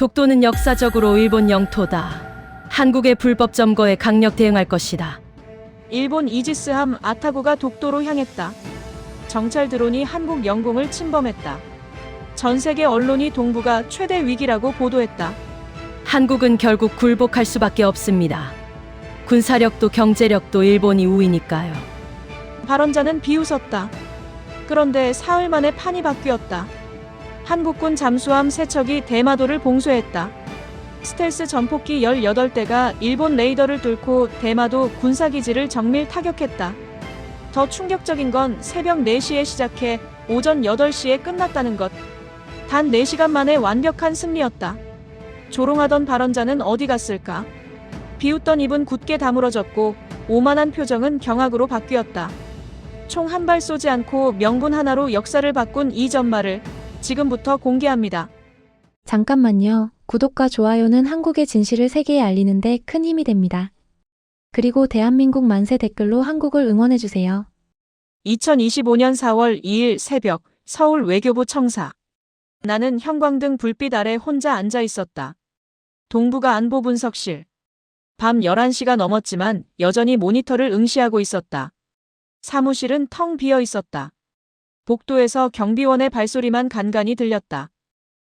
독도는 역사적으로 일본 영토다. 한국의 불법 점거에 강력 대응할 것이다. 일본 이지스함 아타고가 독도로 향했다. 정찰 드론이 한국 영공을 침범했다. 전 세계 언론이 동부가 최대 위기라고 보도했다. 한국은 결국 굴복할 수밖에 없습니다. 군사력도 경제력도 일본이 우위니까요. 발언자는 비웃었다. 그런데 사흘 만에 판이 바뀌었다. 한국군 잠수함 세척이 대마도를 봉쇄했다. 스텔스 전폭기 18대가 일본 레이더를 뚫고 대마도 군사기지를 정밀 타격했다. 더 충격적인 건 새벽 4시에 시작해 오전 8시에 끝났다는 것. 단 4시간 만에 완벽한 승리였다. 조롱하던 발언자는 어디 갔을까? 비웃던 입은 굳게 다물어졌고 오만한 표정은 경악으로 바뀌었다. 총 한 발 쏘지 않고 명분 하나로 역사를 바꾼 이 전말을 지금부터 공개합니다. 잠깐만요. 구독과 좋아요는 한국의 진실을 세계에 알리는데 큰 힘이 됩니다. 그리고 대한민국 만세 댓글로 한국을 응원해주세요. 2025년 4월 2일 새벽 서울 외교부 청사. 나는 형광등 불빛 아래 혼자 앉아 있었다. 동부가 안보 분석실. 밤 11시가 넘었지만 여전히 모니터를 응시하고 있었다. 사무실은 텅 비어 있었다. 복도에서 경비원의 발소리만 간간히 들렸다.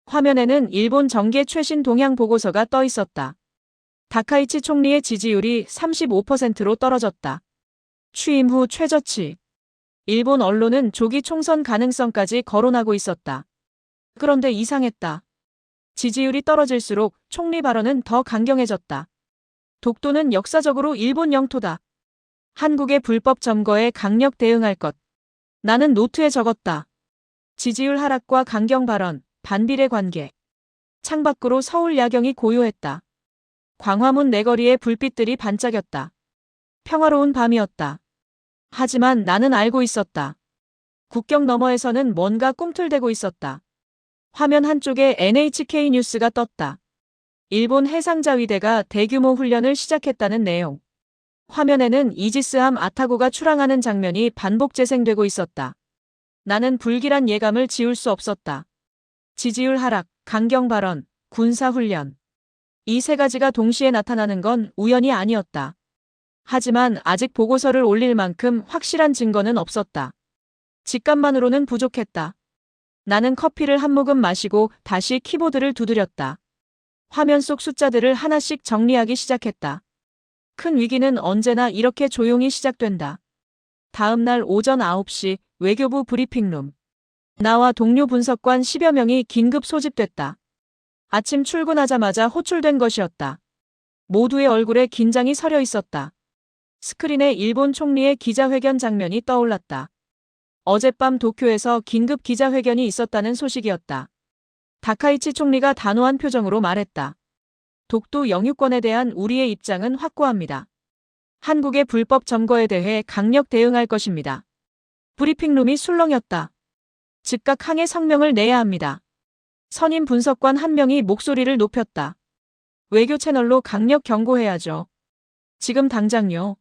화면에는 일본 정계 최신 동향 보고서가 떠 있었다. 다카이치 총리의 지지율이 35%로 떨어졌다. 취임 후 최저치. 일본 언론은 조기 총선 가능성까지 거론하고 있었다. 그런데 이상했다. 지지율이 떨어질수록 총리 발언은 더 강경해졌다. 독도는 역사적으로 일본 영토다. 한국의 불법 점거에 강력 대응할 것. 나는 노트에 적었다. 지지율 하락과 강경 발언, 반비례 관계. 창밖으로 서울 야경이 고요했다. 광화문 내거리에 불빛들이 반짝였다. 평화로운 밤이었다. 하지만 나는 알고 있었다. 국경 너머에서는 뭔가 꿈틀대고 있었다. 화면 한쪽에 NHK 뉴스가 떴다. 일본 해상자위대가 대규모 훈련을 시작했다는 내용. 화면에는 이지스함 아타고가 출항하는 장면이 반복 재생되고 있었다. 나는 불길한 예감을 지울 수 없었다. 지지율 하락, 강경 발언, 군사 훈련. 이 세 가지가 동시에 나타나는 건 우연이 아니었다. 하지만 아직 보고서를 올릴 만큼 확실한 증거는 없었다. 직감만으로는 부족했다. 나는 커피를 한 모금 마시고 다시 키보드를 두드렸다. 화면 속 숫자들을 하나씩 정리하기 시작했다. 큰 위기는 언제나 이렇게 조용히 시작된다. 다음 날 오전 9시 외교부 브리핑룸. 나와 동료 분석관 10여 명이 긴급 소집됐다. 아침 출근하자마자 호출된 것이었다. 모두의 얼굴에 긴장이 서려 있었다. 스크린에 일본 총리의 기자회견 장면이 떠올랐다. 어젯밤 도쿄에서 긴급 기자회견이 있었다는 소식이었다. 다카이치 총리가 단호한 표정으로 말했다. 독도 영유권에 대한 우리의 입장은 확고합니다. 한국의 불법 점거에 대해 강력 대응할 것입니다. 브리핑룸이 술렁였다. 즉각 항해 성명을 내야 합니다. 선임 분석관 한 명이 목소리를 높였다. 외교 채널로 강력 경고해야죠. 지금 당장요.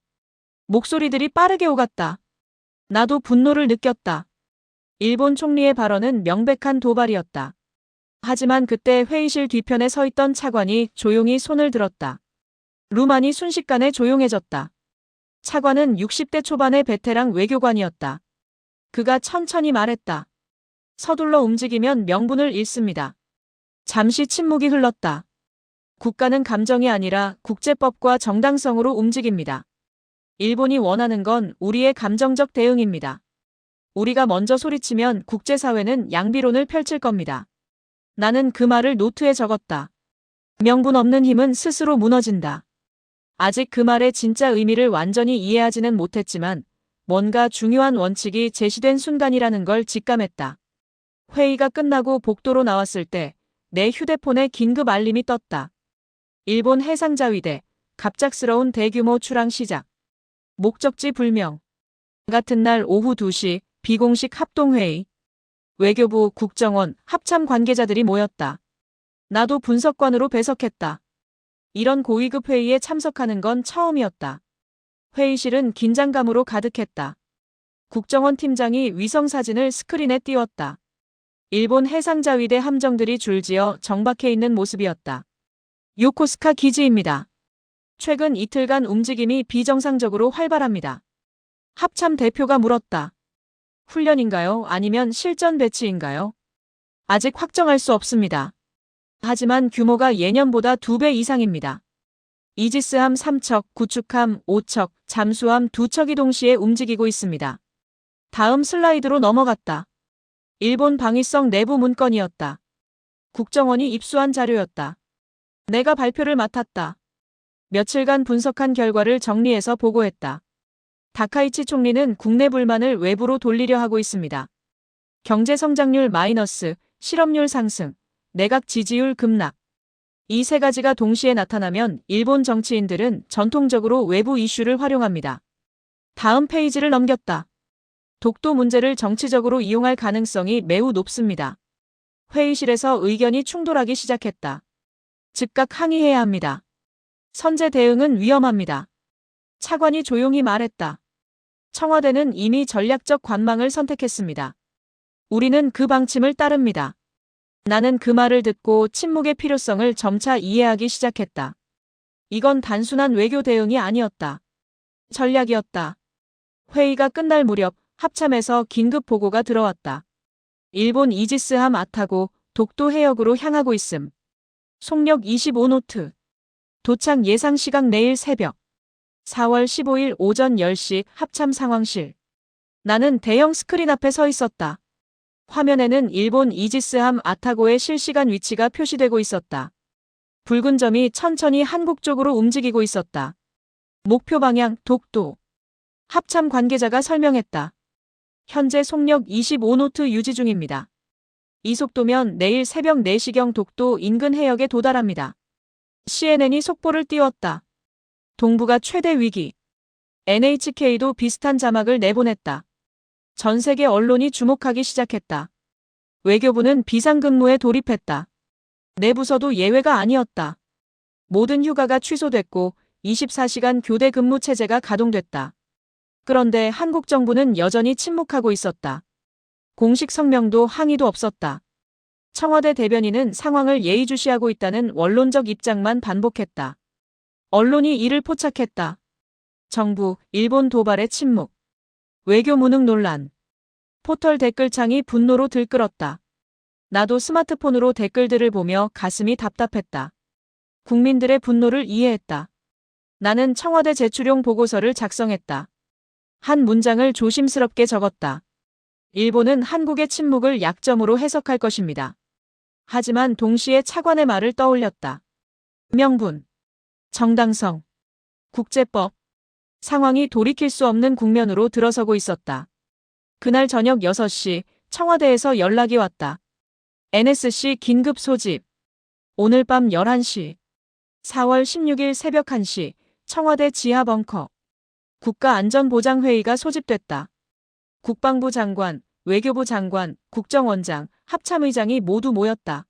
목소리들이 빠르게 오갔다. 나도 분노를 느꼈다. 일본 총리의 발언은 명백한 도발이었다. 하지만 그때 회의실 뒤편에 서 있던 차관이 조용히 손을 들었다. 루만이 순식간에 조용해졌다. 차관은 60대 초반의 베테랑 외교관이었다. 그가 천천히 말했다. 서둘러 움직이면 명분을 잃습니다. 잠시 침묵이 흘렀다. 국가는 감정이 아니라 국제법과 정당성으로 움직입니다. 일본이 원하는 건 우리의 감정적 대응입니다. 우리가 먼저 소리치면 국제사회는 양비론을 펼칠 겁니다. 나는 그 말을 노트에 적었다. 명분 없는 힘은 스스로 무너진다. 아직 그 말의 진짜 의미를 완전히 이해하지는 못했지만 뭔가 중요한 원칙이 제시된 순간이라는 걸 직감했다. 회의가 끝나고 복도로 나왔을 때 내 휴대폰에 긴급 알림이 떴다. 일본 해상자위대 갑작스러운 대규모 출항 시작. 목적지 불명. 같은 날 오후 2시 비공식 합동회의. 외교부, 국정원, 합참 관계자들이 모였다. 나도 분석관으로 배석했다. 이런 고위급 회의에 참석하는 건 처음이었다. 회의실은 긴장감으로 가득했다. 국정원 팀장이 위성 사진을 스크린에 띄웠다. 일본 해상자위대 함정들이 줄지어 정박해 있는 모습이었다. 요코스카 기지입니다. 최근 이틀간 움직임이 비정상적으로 활발합니다. 합참 대표가 물었다. 훈련인가요? 아니면 실전 배치인가요? 아직 확정할 수 없습니다. 하지만 규모가 예년보다 두배 이상입니다. 이지스함 3척, 구축함 5척, 잠수함 2척이 동시에 움직이고 있습니다. 다음 슬라이드로 넘어갔다. 일본 방위성 내부 문건이었다. 국정원이 입수한 자료였다. 내가 발표를 맡았다. 며칠간 분석한 결과를 정리해서 보고했다. 다카이치 총리는 국내 불만을 외부로 돌리려 하고 있습니다. 경제 성장률 마이너스, 실업률 상승, 내각 지지율 급락. 이 세 가지가 동시에 나타나면 일본 정치인들은 전통적으로 외부 이슈를 활용합니다. 다음 페이지를 넘겼다. 독도 문제를 정치적으로 이용할 가능성이 매우 높습니다. 회의실에서 의견이 충돌하기 시작했다. 즉각 항의해야 합니다. 선제 대응은 위험합니다. 차관이 조용히 말했다. 청와대는 이미 전략적 관망을 선택했습니다. 우리는 그 방침을 따릅니다. 나는 그 말을 듣고 침묵의 필요성을 점차 이해하기 시작했다. 이건 단순한 외교 대응이 아니었다. 전략이었다. 회의가 끝날 무렵 합참에서 긴급 보고가 들어왔다. 일본 이지스함 아타고 독도 해역으로 향하고 있음. 속력 25노트. 도착 예상 시각 내일 새벽. 4월 15일 오전 10시 합참 상황실. 나는 대형 스크린 앞에 서 있었다. 화면에는 일본 이지스함 아타고의 실시간 위치가 표시되고 있었다. 붉은 점이 천천히 한국 쪽으로 움직이고 있었다. 목표 방향 독도. 합참 관계자가 설명했다. 현재 속력 25노트 유지 중입니다. 이 속도면 내일 새벽 4시경 독도 인근 해역에 도달합니다. CNN이 속보를 띄웠다. 동부가 최대 위기. NHK도 비슷한 자막을 내보냈다. 전 세계 언론이 주목하기 시작했다. 외교부는 비상근무에 돌입했다. 내 부서도 예외가 아니었다. 모든 휴가가 취소됐고 24시간 교대 근무 체제가 가동됐다. 그런데 한국 정부는 여전히 침묵하고 있었다. 공식 성명도 항의도 없었다. 청와대 대변인은 상황을 예의주시하고 있다는 원론적 입장만 반복했다. 언론이 이를 포착했다. 정부, 일본 도발의 침묵. 외교 무능 논란. 포털 댓글창이 분노로 들끓었다. 나도 스마트폰으로 댓글들을 보며 가슴이 답답했다. 국민들의 분노를 이해했다. 나는 청와대 제출용 보고서를 작성했다. 한 문장을 조심스럽게 적었다. 일본은 한국의 침묵을 약점으로 해석할 것입니다. 하지만 동시에 차관의 말을 떠올렸다. 명분, 정당성, 국제법, 상황이 돌이킬 수 없는 국면으로 들어서고 있었다. 그날 저녁 6시 청와대에서 연락이 왔다. NSC 긴급 소집. 오늘 밤 11시. 4월 16일 새벽 1시 청와대 지하 벙커. 국가안전보장회의가 소집됐다. 국방부 장관, 외교부 장관, 국정원장, 합참의장이 모두 모였다.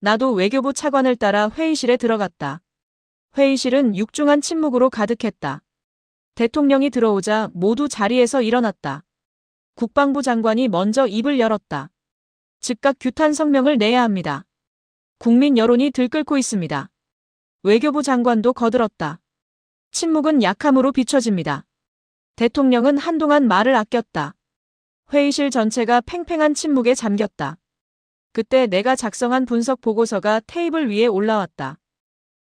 나도 외교부 차관을 따라 회의실에 들어갔다. 회의실은 육중한 침묵으로 가득했다. 대통령이 들어오자 모두 자리에서 일어났다. 국방부 장관이 먼저 입을 열었다. 즉각 규탄 성명을 내야 합니다. 국민 여론이 들끓고 있습니다. 외교부 장관도 거들었다. 침묵은 약함으로 비춰집니다. 대통령은 한동안 말을 아꼈다. 회의실 전체가 팽팽한 침묵에 잠겼다. 그때 내가 작성한 분석 보고서가 테이블 위에 올라왔다.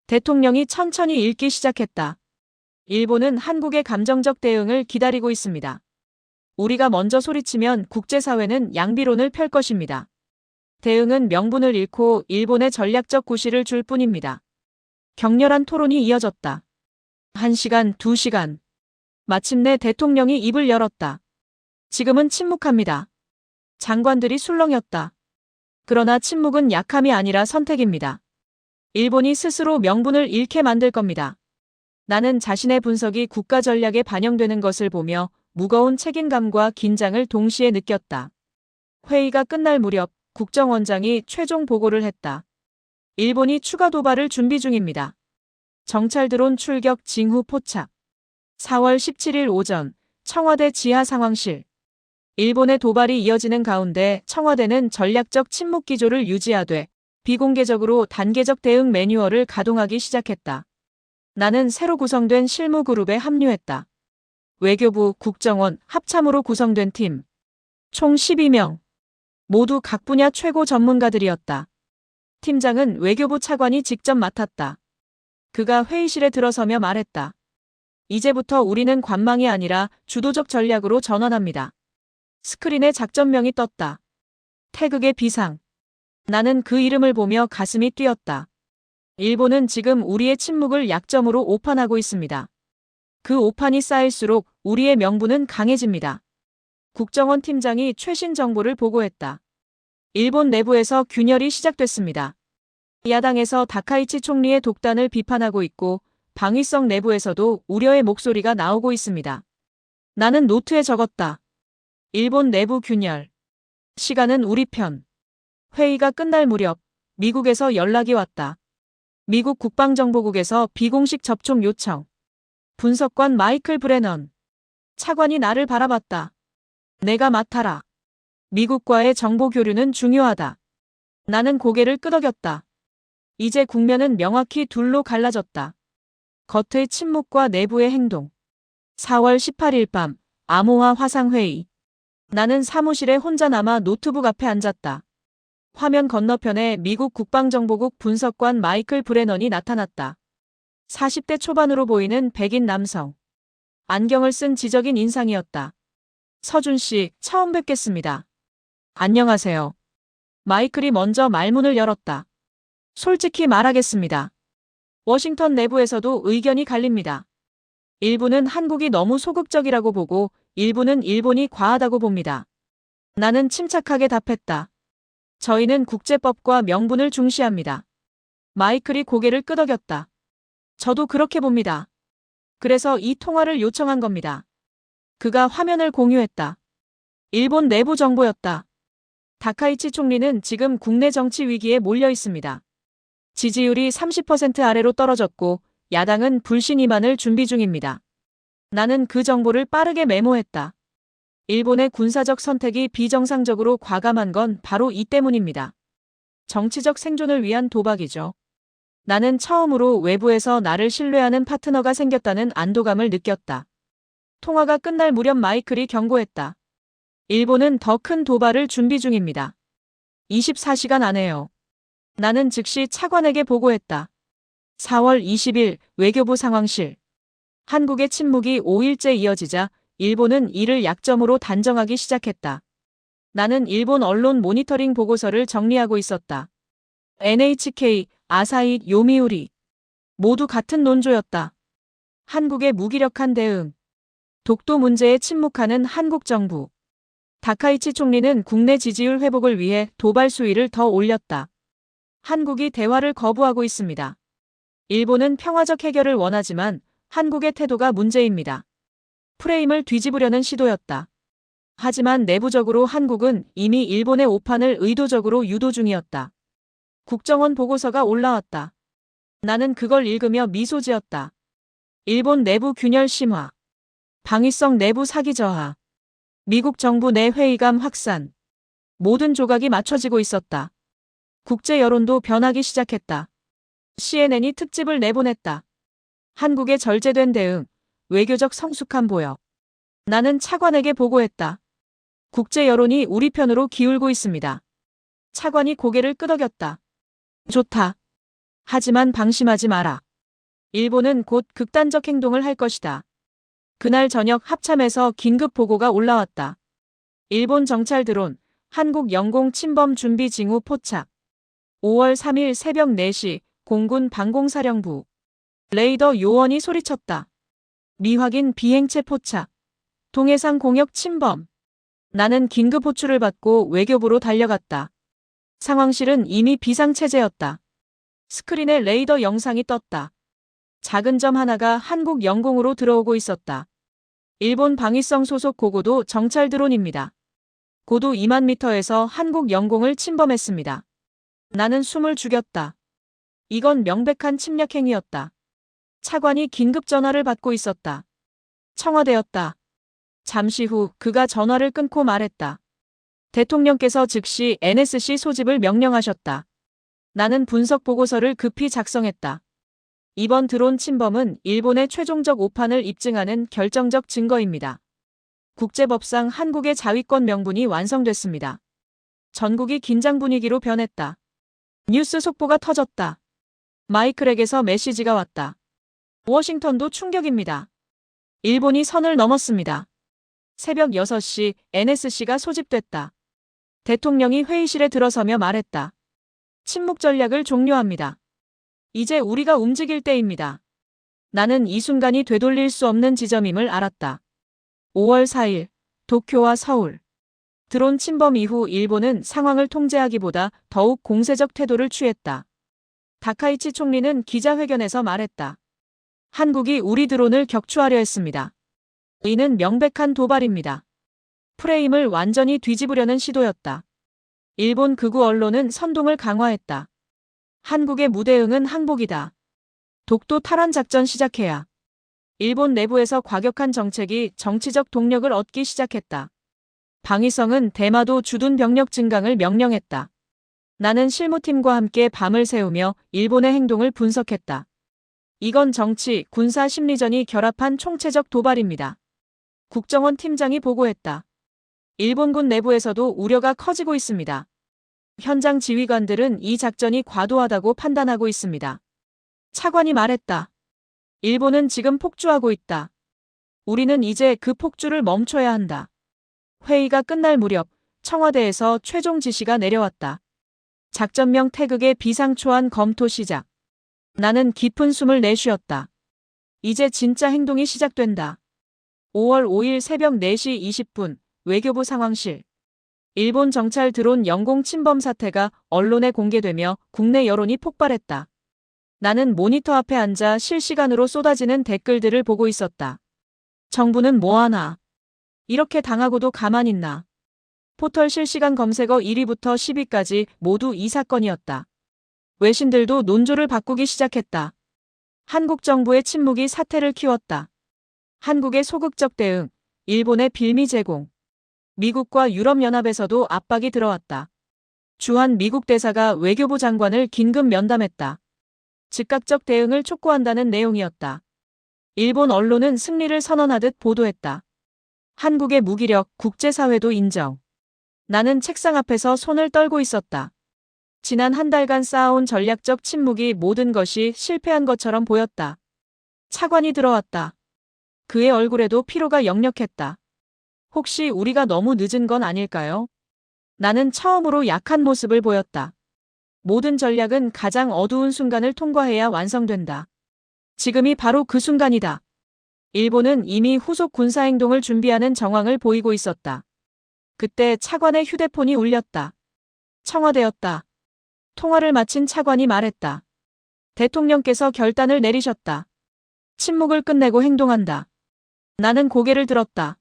대통령이 천천히 읽기 시작했다. 일본은 한국의 감정적 대응을 기다리고 있습니다. 우리가 먼저 소리치면 국제사회는 양비론을 펼 것입니다. 대응은 명분을 잃고 일본의 전략적 구실을 줄 뿐입니다. 격렬한 토론이 이어졌다. 1시간, 2시간. 마침내 대통령이 입을 열었다. 지금은 침묵합니다. 장관들이 술렁였다. 그러나 침묵은 약함이 아니라 선택입니다. 일본이 스스로 명분을 잃게 만들 겁니다. 나는 자신의 분석이 국가 전략에 반영되는 것을 보며 무거운 책임감과 긴장을 동시에 느꼈다. 회의가 끝날 무렵 국정원장이 최종 보고를 했다. 일본이 추가 도발을 준비 중입니다. 정찰 드론 출격 징후 포착. 4월 17일 오전 청와대 지하 상황실. 일본의 도발이 이어지는 가운데 청와대는 전략적 침묵 기조를 유지하되 비공개적으로 단계적 대응 매뉴얼을 가동하기 시작했다. 나는 새로 구성된 실무 그룹에 합류했다. 외교부, 국정원, 합참으로 구성된 팀. 총 12명. 모두 각 분야 최고 전문가들이었다. 팀장은 외교부 차관이 직접 맡았다. 그가 회의실에 들어서며 말했다. 이제부터 우리는 관망이 아니라 주도적 전략으로 전환합니다. 스크린에 작전명이 떴다. 태극의 비상. 나는 그 이름을 보며 가슴이 뛰었다. 일본은 지금 우리의 침묵을 약점으로 오판하고 있습니다. 그 오판이 쌓일수록 우리의 명분은 강해집니다. 국정원 팀장이 최신 정보를 보고했다. 일본 내부에서 균열이 시작됐습니다. 야당에서 다카이치 총리의 독단을 비판하고 있고 방위성 내부에서도 우려의 목소리가 나오고 있습니다. 나는 노트에 적었다. 일본 내부 균열. 시간은 우리 편. 회의가 끝날 무렵 미국에서 연락이 왔다. 미국 국방정보국에서 비공식 접촉 요청. 분석관 마이클 브레넌. 차관이 나를 바라봤다. 내가 맡아라. 미국과의 정보 교류는 중요하다. 나는 고개를 끄덕였다. 이제 국면은 명확히 둘로 갈라졌다. 겉의 침묵과 내부의 행동. 4월 18일 밤 암호화 화상회의. 나는 사무실에 혼자 남아 노트북 앞에 앉았다. 화면 건너편에 미국 국방정보국 분석관 마이클 브레넌이 나타났다. 40대 초반으로 보이는 백인 남성. 안경을 쓴 지적인 인상이었다. 서준 씨, 처음 뵙겠습니다. 안녕하세요. 마이클이 먼저 말문을 열었다. 솔직히 말하겠습니다. 워싱턴 내부에서도 의견이 갈립니다. 일부는 한국이 너무 소극적이라고 보고 일부는 일본이 과하다고 봅니다. 나는 침착하게 답했다. 저희는 국제법과 명분을 중시합니다. 마이클이 고개를 끄덕였다. 저도 그렇게 봅니다. 그래서 이 통화를 요청한 겁니다. 그가 화면을 공유했다. 일본 내부 정보였다. 다카이치 총리는 지금 국내 정치 위기에 몰려 있습니다. 지지율이 30% 아래로 떨어졌고 야당은 불신 이만을 준비 중입니다. 나는 그 정보를 빠르게 메모했다. 일본의 군사적 선택이 비정상적으로 과감한 건 바로 이 때문입니다. 정치적 생존을 위한 도박이죠. 나는 처음으로 외부에서 나를 신뢰하는 파트너가 생겼다는 안도감을 느꼈다. 통화가 끝날 무렵 마이클이 경고했다. 일본은 더 큰 도발을 준비 중입니다. 24시간 안에요. 나는 즉시 차관에게 보고했다. 4월 20일 외교부 상황실. 한국의 침묵이 5일째 이어지자 일본은 이를 약점으로 단정하기 시작했다. 나는 일본 언론 모니터링 보고서를 정리하고 있었다. NHK, 아사히, 요미우리. 모두 같은 논조였다. 한국의 무기력한 대응. 독도 문제에 침묵하는 한국 정부. 다카이치 총리는 국내 지지율 회복을 위해 도발 수위를 더 올렸다. 한국이 대화를 거부하고 있습니다. 일본은 평화적 해결을 원하지만 한국의 태도가 문제입니다. 프레임을 뒤집으려는 시도였다. 하지만 내부적으로 한국은 이미 일본의 오판을 의도적으로 유도 중이었다. 국정원 보고서가 올라왔다. 나는 그걸 읽으며 미소 지었다. 일본 내부 균열 심화. 방위성 내부 사기 저하. 미국 정부 내 회의감 확산. 모든 조각이 맞춰지고 있었다. 국제 여론도 변하기 시작했다. CNN이 특집을 내보냈다. 한국의 절제된 대응, 외교적 성숙함 보여. 나는 차관에게 보고했다. 국제 여론이 우리 편으로 기울고 있습니다. 차관이 고개를 끄덕였다. 좋다. 하지만 방심하지 마라. 일본은 곧 극단적 행동을 할 것이다. 그날 저녁 합참에서 긴급 보고가 올라왔다. 일본 정찰 드론, 한국 영공 침범 준비 징후 포착. 5월 3일 새벽 4시 공군 방공사령부. 레이더 요원이 소리쳤다. 미확인 비행체 포착. 동해상 공역 침범. 나는 긴급 호출을 받고 외교부로 달려갔다. 상황실은 이미 비상체제였다. 스크린에 레이더 영상이 떴다. 작은 점 하나가 한국 영공으로 들어오고 있었다. 일본 방위성 소속 고고도 정찰 드론입니다. 고도 2만 미터에서 한국 영공을 침범했습니다. 나는 숨을 죽였다. 이건 명백한 침략 행위였다. 차관이 긴급 전화를 받고 있었다. 청와대였다. 잠시 후 그가 전화를 끊고 말했다. 대통령께서 즉시 NSC 소집을 명령하셨다. 나는 분석 보고서를 급히 작성했다. 이번 드론 침범은 일본의 최종적 오판을 입증하는 결정적 증거입니다. 국제법상 한국의 자위권 명분이 완성됐습니다. 전국이 긴장 분위기로 변했다. 뉴스 속보가 터졌다. 마이클에게서 메시지가 왔다. 워싱턴도 충격입니다. 일본이 선을 넘었습니다. 새벽 6시 NSC가 소집됐다. 대통령이 회의실에 들어서며 말했다. 침묵 전략을 종료합니다. 이제 우리가 움직일 때입니다. 나는 이 순간이 되돌릴 수 없는 지점임을 알았다. 5월 4일, 도쿄와 서울. 드론 침범 이후 일본은 상황을 통제하기보다 더욱 공세적 태도를 취했다. 다카이치 총리는 기자회견에서 말했다. 한국이 우리 드론을 격추하려 했습니다. 이는 명백한 도발입니다. 프레임을 완전히 뒤집으려는 시도였다. 일본 극우 언론은 선동을 강화했다. 한국의 무대응은 항복이다. 독도 탈환 작전 시작해야. 일본 내부에서 과격한 정책이 정치적 동력을 얻기 시작했다. 방위성은 대마도 주둔 병력 증강을 명령했다. 나는 실무팀과 함께 밤을 새우며 일본의 행동을 분석했다. 이건 정치, 군사 심리전이 결합한 총체적 도발입니다. 국정원 팀장이 보고했다. 일본군 내부에서도 우려가 커지고 있습니다. 현장 지휘관들은 이 작전이 과도하다고 판단하고 있습니다. 차관이 말했다. 일본은 지금 폭주하고 있다. 우리는 이제 그 폭주를 멈춰야 한다. 회의가 끝날 무렵 청와대에서 최종 지시가 내려왔다. 작전명 태극의 비상초안 검토 시작. 나는 깊은 숨을 내쉬었다. 이제 진짜 행동이 시작된다. 5월 5일 새벽 4시 20분 외교부 상황실. 일본 정찰 드론 영공 침범 사태가 언론에 공개되며 국내 여론이 폭발했다. 나는 모니터 앞에 앉아 실시간으로 쏟아지는 댓글들을 보고 있었다. 정부는 뭐하나? 이렇게 당하고도 가만 있나? 포털 실시간 검색어 1위부터 10위까지 모두 이 사건이었다. 외신들도 논조를 바꾸기 시작했다. 한국 정부의 침묵이 사태를 키웠다. 한국의 소극적 대응, 일본의 빌미 제공. 미국과 유럽연합에서도 압박이 들어왔다. 주한 미국 대사가 외교부 장관을 긴급 면담했다. 즉각적 대응을 촉구한다는 내용이었다. 일본 언론은 승리를 선언하듯 보도했다. 한국의 무기력, 국제사회도 인정. 나는 책상 앞에서 손을 떨고 있었다. 지난 한 달간 쌓아온 전략적 침묵이 모든 것이 실패한 것처럼 보였다. 차관이 들어왔다. 그의 얼굴에도 피로가 역력했다. 혹시 우리가 너무 늦은 건 아닐까요? 나는 처음으로 약한 모습을 보였다. 모든 전략은 가장 어두운 순간을 통과해야 완성된다. 지금이 바로 그 순간이다. 일본은 이미 후속 군사행동을 준비하는 정황을 보이고 있었다. 그때 차관의 휴대폰이 울렸다. 청와대였다. 통화를 마친 차관이 말했다. 대통령께서 결단을 내리셨다. 침묵을 끝내고 행동한다. 나는 고개를 들었다.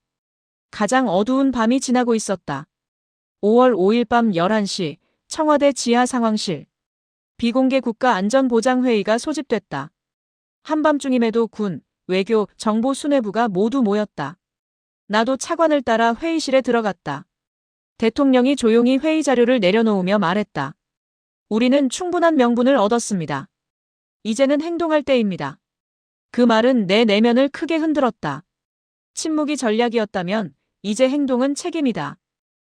가장 어두운 밤이 지나고 있었다. 5월 5일 밤 11시 청와대 지하 상황실. 비공개 국가 안전보장회의가 소집됐다. 한밤중임에도 군, 외교, 정보 수뇌부가 모두 모였다. 나도 차관을 따라 회의실에 들어갔다. 대통령이 조용히 회의 자료를 내려놓으며 말했다. 우리는 충분한 명분을 얻었습니다. 이제는 행동할 때입니다. 그 말은 내 내면을 크게 흔들었다. 침묵이 전략이었다면 이제 행동은 책임이다.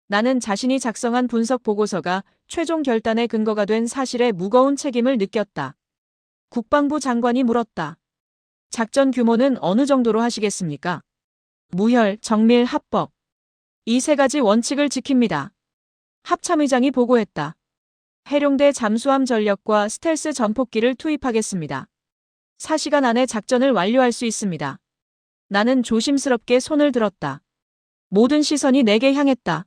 나는 자신이 작성한 분석 보고서가 최종 결단의 근거가 된 사실에 무거운 책임을 느꼈다. 국방부 장관이 물었다. 작전 규모는 어느 정도로 하시겠습니까? 무혈, 정밀, 합법. 이 세 가지 원칙을 지킵니다. 합참의장이 보고했다. 해룡대 잠수함 전력과 스텔스 전폭기를 투입하겠습니다. 4시간 안에 작전을 완료할 수 있습니다. 나는 조심스럽게 손을 들었다. 모든 시선이 내게 향했다.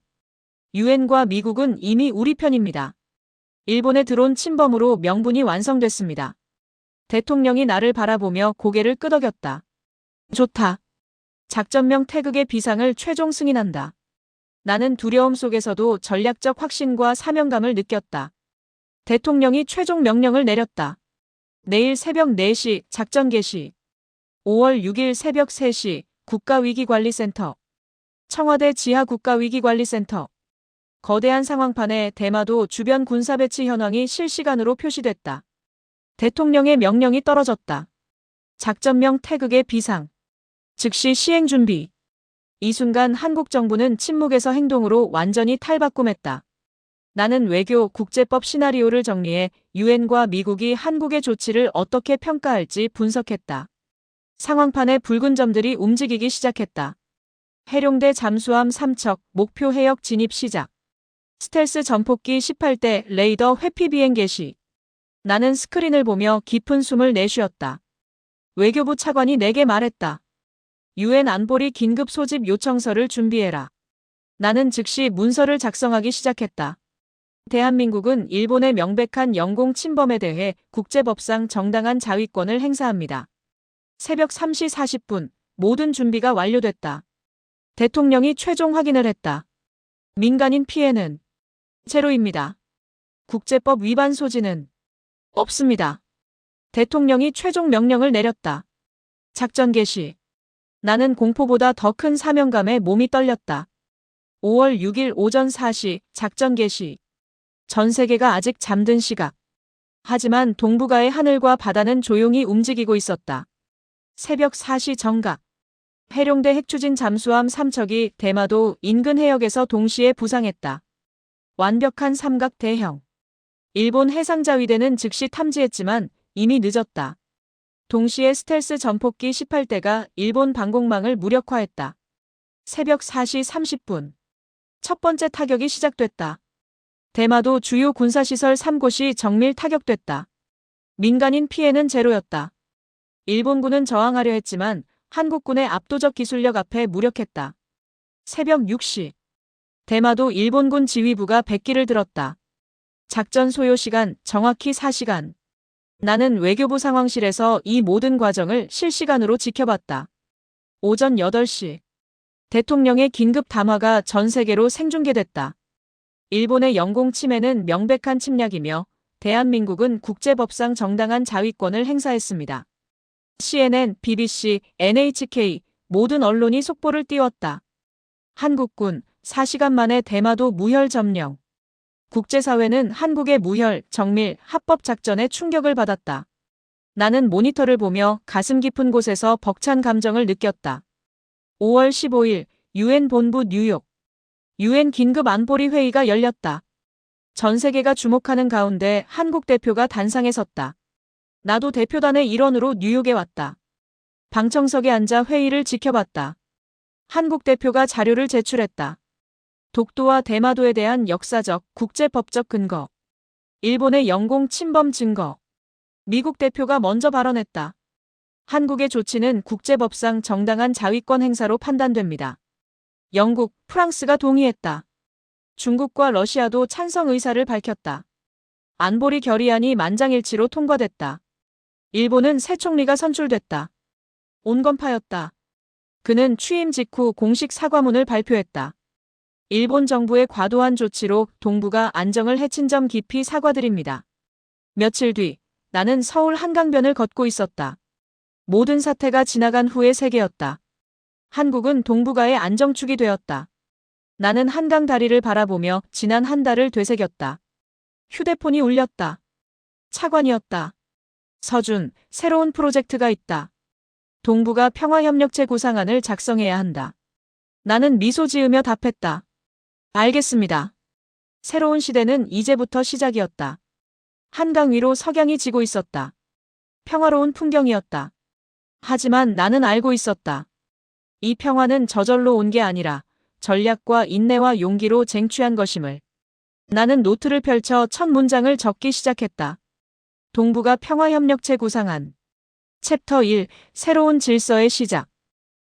유엔과 미국은 이미 우리 편입니다. 일본의 드론 침범으로 명분이 완성됐습니다. 대통령이 나를 바라보며 고개를 끄덕였다. 좋다. 작전명 태극의 비상을 최종 승인한다. 나는 두려움 속에서도 전략적 확신과 사명감을 느꼈다. 대통령이 최종 명령을 내렸다. 내일 새벽 4시 작전 개시. 5월 6일 새벽 3시 국가위기관리센터. 청와대 지하 국가위기관리센터. 거대한 상황판에 대마도 주변 군사 배치 현황이 실시간으로 표시됐다. 대통령의 명령이 떨어졌다. 작전명 태극의 비상. 즉시 시행 준비. 이 순간 한국 정부는 침묵에서 행동으로 완전히 탈바꿈했다. 나는 외교 국제법 시나리오를 정리해 유엔과 미국이 한국의 조치를 어떻게 평가할지 분석했다. 상황판에 붉은 점들이 움직이기 시작했다. 해룡대 잠수함 3척 목표 해역 진입 시작. 스텔스 전폭기 18대 레이더 회피 비행 개시. 나는 스크린을 보며 깊은 숨을 내쉬었다. 외교부 차관이 내게 말했다. 유엔 안보리 긴급 소집 요청서를 준비해라. 나는 즉시 문서를 작성하기 시작했다. 대한민국은 일본의 명백한 영공 침범에 대해 국제법상 정당한 자위권을 행사합니다. 새벽 3시 40분 모든 준비가 완료됐다. 대통령이 최종 확인을 했다. 민간인 피해는 제로입니다. 국제법 위반 소지는 없습니다. 대통령이 최종 명령을 내렸다. 작전 개시. 나는 공포보다 더 큰 사명감에 몸이 떨렸다. 5월 6일 오전 4시 작전 개시. 전 세계가 아직 잠든 시각. 하지만 동북아의 하늘과 바다는 조용히 움직이고 있었다. 새벽 4시 정각. 해룡대 핵추진 잠수함 3척이 대마도 인근 해역에서 동시에 부상했다. 완벽한 삼각 대형. 일본 해상자위대는 즉시 탐지했지만 이미 늦었다. 동시에 스텔스 전폭기 18대가 일본 방공망을 무력화했다. 새벽 4시 30분. 첫 번째 타격이 시작됐다. 대마도 주요 군사시설 3곳이 정밀 타격됐다. 민간인 피해는 제로였다. 일본군은 저항하려 했지만 한국군의 압도적 기술력 앞에 무력했다. 새벽 6시. 대마도 일본군 지휘부가 백기를 들었다. 작전 소요 시간 정확히 4시간. 나는 외교부 상황실에서 이 모든 과정을 실시간으로 지켜봤다. 오전 8시. 대통령의 긴급 담화가 전 세계로 생중계됐다. 일본의 영공 침해는 명백한 침략이며 대한민국은 국제법상 정당한 자위권을 행사했습니다. CNN, BBC, NHK 모든 언론이 속보를 띄웠다. 한국군 4시간 만에 대마도 무혈 점령. 국제사회는 한국의 무혈, 정밀, 합법 작전에 충격을 받았다. 나는 모니터를 보며 가슴 깊은 곳에서 벅찬 감정을 느꼈다. 5월 15일 유엔 본부 뉴욕. 유엔 긴급 안보리 회의가 열렸다. 전 세계가 주목하는 가운데 한국 대표가 단상에 섰다. 나도 대표단의 일원으로 뉴욕에 왔다. 방청석에 앉아 회의를 지켜봤다. 한국 대표가 자료를 제출했다. 독도와 대마도에 대한 역사적, 국제법적 근거. 일본의 영공 침범 증거. 미국 대표가 먼저 발언했다. 한국의 조치는 국제법상 정당한 자위권 행사로 판단됩니다. 영국, 프랑스가 동의했다. 중국과 러시아도 찬성 의사를 밝혔다. 안보리 결의안이 만장일치로 통과됐다. 일본은 새 총리가 선출됐다. 온건파였다. 그는 취임 직후 공식 사과문을 발표했다. 일본 정부의 과도한 조치로 동북아 안정을 해친 점 깊이 사과드립니다. 며칠 뒤 나는 서울 한강변을 걷고 있었다. 모든 사태가 지나간 후의 세계였다. 한국은 동북아의 안정축이 되었다. 나는 한강 다리를 바라보며 지난 한 달을 되새겼다. 휴대폰이 울렸다. 차관이었다. 서준, 새로운 프로젝트가 있다. 동북아 평화협력체 구상안을 작성해야 한다. 나는 미소 지으며 답했다. 알겠습니다. 새로운 시대는 이제부터 시작이었다. 한강 위로 석양이 지고 있었다. 평화로운 풍경이었다. 하지만 나는 알고 있었다. 이 평화는 저절로 온 게 아니라 전략과 인내와 용기로 쟁취한 것임을. 나는 노트를 펼쳐 첫 문장을 적기 시작했다. 동북아 평화협력체 구상안. 챕터 1 새로운 질서의 시작.